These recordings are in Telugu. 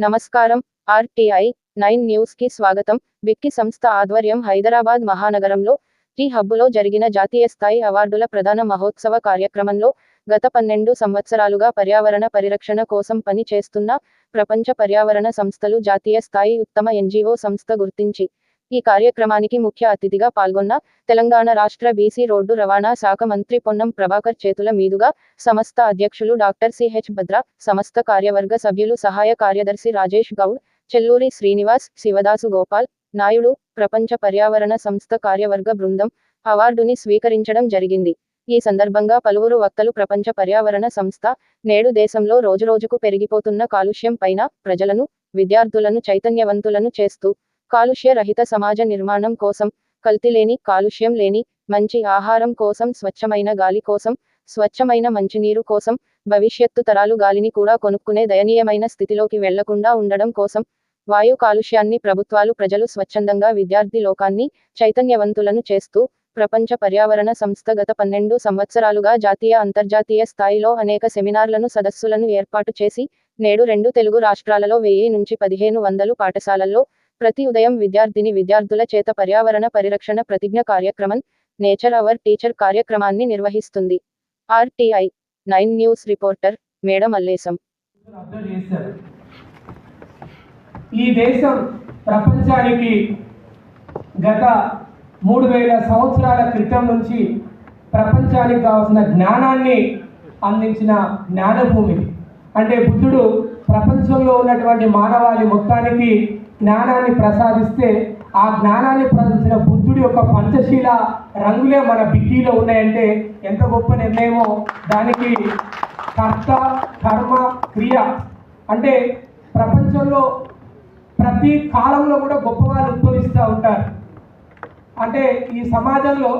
నమస్కారం. ఆర్టీఐ నైన్ న్యూస్కి స్వాగతం. బిక్కి సంస్థ ఆధ్వర్యం హైదరాబాద్ మహానగరంలో టీ హబ్బులో జరిగిన జాతీయ స్థాయి అవార్డుల ప్రధాన మహోత్సవ కార్యక్రమంలో గత పన్నెండు సంవత్సరాలుగా పర్యావరణ పరిరక్షణ కోసం పని చేస్తున్న ప్రపంచ పర్యావరణ సంస్థలు జాతీయ స్థాయి ఉత్తమ ఎన్జీఓ సంస్థ గుర్తించి ఈ కార్యక్రమానికి ముఖ్య అతిథిగా పాల్గొన్న తెలంగాణ రాష్ట్ర బీసీ రోడ్డు రవాణా శాఖ మంత్రి పొన్నం ప్రభాకర్ చేతుల మీదుగా సంస్థ అధ్యక్షులు డాక్టర్ సిహెచ్ భద్ర సంస్థ కార్యవర్గ సభ్యులు సహాయ కార్యదర్శి రాజేష్ గౌడ్ చెల్లూరి శ్రీనివాస్ శివదాసు గోపాల్ నాయుడు ప్రపంచ పర్యావరణ సంస్థ కార్యవర్గ బృందం అవార్డుని స్వీకరించడం జరిగింది. ఈ సందర్భంగా పలువురు వక్తలు ప్రపంచ పర్యావరణ సంస్థ నేడు దేశంలో రోజురోజుకు పెరిగిపోతున్న కాలుష్యం పైన ప్రజలను విద్యార్థులను చైతన్యవంతులను చేస్తూ కాలుష్య రహిత సమాజ నిర్మాణం కోసం కల్తీ లేని కాలుష్యం లేని మంచి ఆహారం కోసం స్వచ్ఛమైన గాలి కోసం స్వచ్ఛమైన మంచినీరు కోసం భవిష్యత్తు తరాలు గాలిని కూడా కొనుక్కునే దయనీయమైన స్థితిలోకి వెళ్ళకుండా ఉండడం కోసం వాయు కాలుష్యాన్ని ప్రభుత్వాలు ప్రజలు స్వచ్ఛందంగా విద్యార్థి లోకాన్ని చైతన్యవంతులను చేస్తూ ప్రపంచ పర్యావరణ సంస్థ గత పన్నెండు సంవత్సరాలుగా జాతీయ అంతర్జాతీయ స్థాయిలో అనేక సెమినార్లను సదస్సులను ఏర్పాటు చేసి నేడు రెండు తెలుగు రాష్ట్రాలలో వెయ్యి నుంచి పదిహేను వందలు పాఠశాలల్లో ప్రతి ఉదయం విద్యార్థిని విద్యార్థుల చేత పర్యావరణ పరిరక్షణ ప్రతిజ్ఞ కార్యక్రమం నేచర్ అవర్ టీచర్ కార్యక్రమాన్ని నిర్వహిస్తుంది. RTI nine news reporter madam Allesham ఈ దేశం ప్రపంచానికి గత మూడు వేల సంవత్సరాల క్రితం నుంచి ప్రపంచానికి కావాల్సిన జ్ఞానాన్ని అందించిన జ్ఞానభూమి. అంటే బుద్ధుడు ప్రపంచంలో ఉన్నటువంటి మానవాళి మొత్తానికి జ్ఞానాన్ని ప్రసాదిస్తే ఆ జ్ఞానాన్ని ప్రసాదించిన బుద్ధుడి యొక్క పంచశీల రంగులే మన బిక్కీలో ఉన్నాయంటే ఎంత గొప్ప నిర్ణయమో దానికి కర్త కర్మ క్రియ అంటే ప్రపంచంలో ప్రతి కాలంలో కూడా గొప్పవారు ఉద్భవిస్తూ ఉంటారు. అంటే ఈ సమాజంలో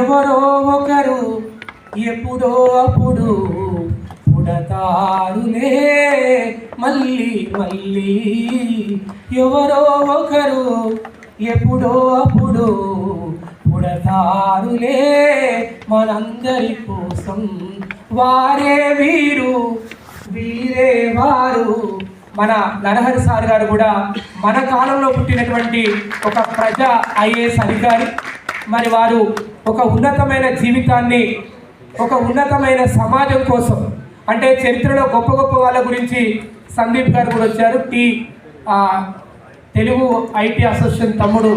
ఎవరో ఒకరు ఎప్పుడో అప్పుడు పుడతారులే. మళ్ళీ మళ్ళీ ఎవరో ఒకరు ఎప్పుడో అప్పుడు పుడతారులే మనందరి కోసం. వారే వీరు వీరే వారు. మన నరహరి సార్ గారు కూడా మన కాలంలో పుట్టినటువంటి ఒక ప్రజా ఐఏఎస్ అధికారి. మరి వారు ఒక ఉన్నతమైన జీవితాన్ని ఒక ఉన్నతమైన సమాజం కోసం అంటే చరిత్రలో గొప్ప గొప్ప వాళ్ళ గురించి సందీప్ గారు కూడా వచ్చారు. టీ తెలుగు ఐటీ అసోసియేషన్ తమ్ముడు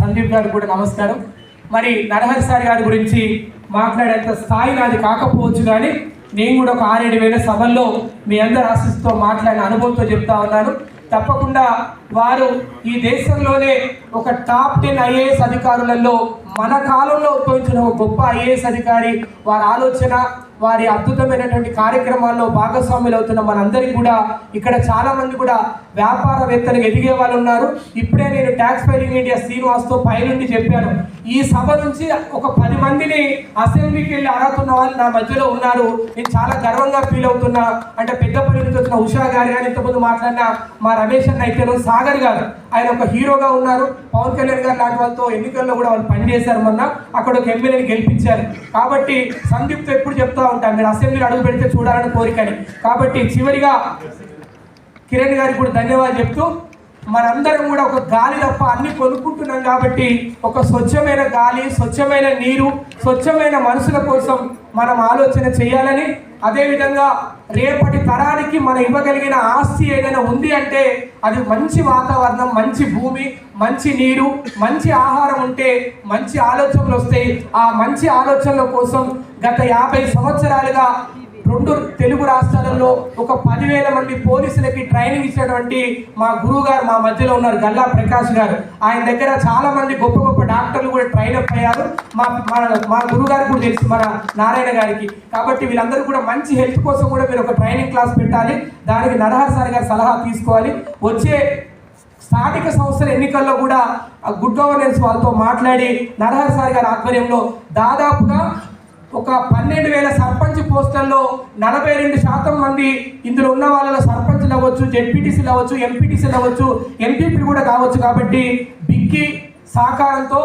సందీప్ గారు కూడా నమస్కారం. మరి నరహరి సార్ గారి గురించి మాట్లాడేంత స్థాయి నాది కాకపోవచ్చు కానీ నేను కూడా ఒక ఆరేడు వేల సభల్లో మీ అందరి ఆశిస్తో మాట్లాడిన అనుభవంతో చెప్తా ఉన్నాను. తప్పకుండా వారు ఈ దేశంలోనే ఒక టాప్ టెన్ ఐఏఎస్ అధికారులలో మన కాలంలో ఉద్భవించిన ఒక గొప్ప ఐఏఎస్ అధికారి వారి ఆలోచన వారి అద్భుతమైనటువంటి కార్యక్రమాల్లో భాగస్వాములు అవుతున్న మనందరికీ కూడా ఇక్కడ చాలామంది కూడా వ్యాపారవేత్తలు ఎదిగే వాళ్ళు ఉన్నారు. ఇప్పుడే నేను ట్యాక్స్ ఫైలింగ్ ఇండియా శ్రీనివాస్తో పైనుండి చెప్పాను. ఈ సభ నుంచి ఒక పది మందిని అసెంబ్లీకి వెళ్ళి అడుగుతున్న వాళ్ళు నా మధ్యలో ఉన్నారు. నేను చాలా గర్వంగా ఫీల్ అవుతున్నా. అంటే పెద్దపల్లి నుంచి వచ్చిన ఉషా గారు కానీ ఇంతకుముందు మాట్లాడిన మా రమేష్ అన్న అయితే సాగర్ గారు. ఆయన ఒక హీరోగా ఉన్నారు. పవన్ కళ్యాణ్ గారు లాంటి వాళ్ళతో ఎన్నికల్లో కూడా వాళ్ళు పనిచేశారు మొన్న. అక్కడ ఒక ఎమ్మెల్యేని గెలిపించారు. కాబట్టి సందీప్తో ఎప్పుడు చెప్తా ఉంటాను మీరు అసెంబ్లీలో అడుగు పెడితే చూడాలని కోరికని. కాబట్టి చివరిగా కిరణ్ గారికి కూడా ధన్యవాదాలు చెప్తూ మనందరం కూడా ఒక గాలి తప్ప అన్ని కొనుక్కుంటున్నాం కాబట్టి ఒక స్వచ్ఛమైన గాలి స్వచ్ఛమైన నీరు స్వచ్ఛమైన మనుషుల కోసం మనం ఆలోచన చేయాలని అదేవిధంగా రేపటి తరానికి మనం ఇవ్వగలిగిన ఆస్తి ఏదైనా ఉంది అంటే అది మంచి వాతావరణం మంచి భూమి మంచి నీరు మంచి ఆహారం ఉంటే మంచి ఆలోచనలు వస్తాయి. ఆ మంచి ఆలోచనల కోసం గత యాభై సంవత్సరాలుగా రెండు తెలుగు రాష్ట్రాలలో ఒక పదివేల మంది పోలీసులకి ట్రైనింగ్ ఇచ్చినటువంటి మా గురువు గారు మా మధ్యలో ఉన్నారు గల్లా ప్రకాష్ గారు. ఆయన దగ్గర చాలా మంది గొప్ప గొప్ప డాక్టర్లు కూడా ట్రైన్ అప్ అయ్యారు. మా మా మా గురువు గారు కూడా తెలుసు మన నారాయణ గారికి. కాబట్టి వీళ్ళందరూ కూడా మంచి హెల్త్ కోసం కూడా మీరు ఒక ట్రైనింగ్ క్లాస్ పెట్టాలి. దానికి నరహర్ సార్ గారి సలహా తీసుకోవాలి. వచ్చే స్థానిక సంస్థల ఎన్నికల్లో కూడా గుడ్ గవర్నెన్స్ వాళ్ళతో మాట్లాడి నరహర్ సార్ గారి ఆధ్వర్యంలో దాదాపుగా ఒక పన్నెండు వేల సర్పంచ్ పోస్టుల్లో నలభై రెండు శాతం మంది ఇందులో ఉన్న వాళ్ళలో సర్పంచ్లు అవ్వచ్చు జెడ్పీటీసీలు అవ్వచ్చు ఎంపీటీసీలు అవ్వచ్చు ఎంపీపీలు కూడా కావచ్చు కాబట్టి బిగ్గి సహకారంతో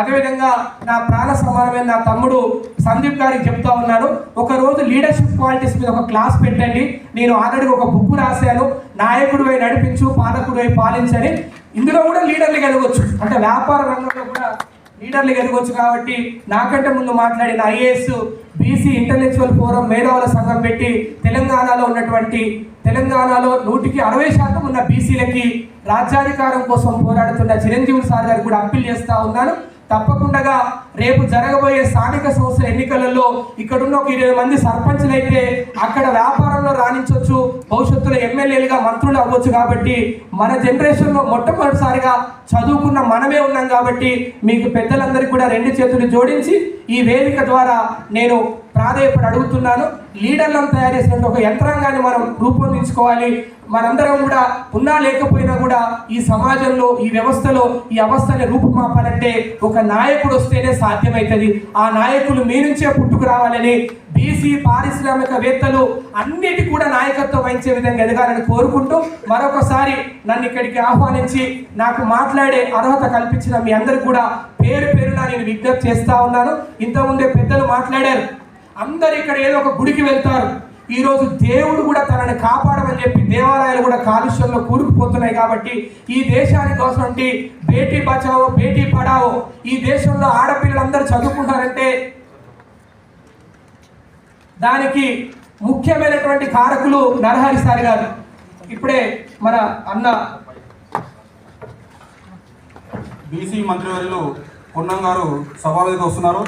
అదేవిధంగా నా ప్రాణ సమానమైన నా తమ్ముడు సందీప్ గారికి చెప్తా ఉన్నాను. ఒకరోజు లీడర్షిప్ క్వాలిటీస్ మీద ఒక క్లాస్ పెట్టండి. నేను ఆల్రెడీ ఒక బుక్ రాశాను. నాయకుడు నడిపించు పాలకుడు పాలించని. ఇందులో కూడా లీడర్లు కలగవచ్చు అంటే వ్యాపార రంగంలో కూడా లీడర్లు ఎదగొచ్చు కాబట్టి నాకంటే ముందు మాట్లాడిన ఐఏఎస్ బీసీ ఇంటలెక్చువల్ ఫోరం మేధావుల సంఘం పెట్టి తెలంగాణలో ఉన్నటువంటి తెలంగాణలో నూటికి అరవై శాతం ఉన్న బీసీలకి రాజ్యాధికారం కోసం పోరాడుతున్న చిరంజీవి సార్ గారికి కూడా అప్పీల్ చేస్తూ ఉన్నాను. తప్పకుండా రేపు జరగబోయే స్థానిక సంస్థల ఎన్నికలలో ఇక్కడున్న ఒక ఇరవై మంది సర్పంచ్లైతే అక్కడ వ్యాపారంలో రాణించవచ్చు భవిష్యత్తులో ఎమ్మెల్యేలుగా మంత్రులు అవ్వచ్చు కాబట్టి మన జనరేషన్లో మొట్టమొదటిసారిగా చదువుకున్న మనమే ఉన్నాం కాబట్టి మీకు పెద్దలందరికీ కూడా రెండు చేతులు జోడించి ఈ వేదిక ద్వారా నేను ప్రాధాయపడి అడుగుతున్నాను. లీడర్లను తయారు చేసినటువంటి ఒక యంత్రాంగాన్ని మనం రూపొందించుకోవాలి. మనందరం కూడా ఉన్నా లేకపోయినా కూడా ఈ సమాజంలో ఈ వ్యవస్థలో ఈ అవస్థని రూపుమాపాలంటే ఒక నాయకుడు వస్తేనే సాధ్యమవుతుంది ఆ నాయకులు మీ నుంచే పుట్టుకు రావాలని బీసీ పారిశ్రామికవేత్తలు అన్నిటి కూడా నాయకత్వం వహించే విధంగా ఎదగాలని కోరుకుంటూ మరొకసారి నన్ను ఇక్కడికి ఆహ్వానించి నాకు మాట్లాడే అర్హత కల్పించిన మీ అందరు కూడా పేరు పేరున నేను విజ్ఞప్తి చేస్తా ఉన్నాను. ఇంతకుముందే పెద్దలు మాట్లాడారు అందరు ఇక్కడ ఏదో ఒక గుడికి వెళ్తారు. ఈరోజు దేవుడు కూడా తనని కాపాడమని చెప్పి దేవాలయాలు కూడా కాలుష్యంలో కూరుకుపోతున్నాయి కాబట్టి ఈ దేశానికి అవసరం బేటీ బచావో బేటీ పడావో ఈ దేశంలో ఆడపిల్లలందరూ చదువుకుంటారంటే దానికి ముఖ్యమైనటువంటి కారకులు నరహరి సార్ గారు. ఇప్పుడే మన అన్న బీసీ మంత్రివర్యులు పొన్నం గారు సభ వస్తున్నారు.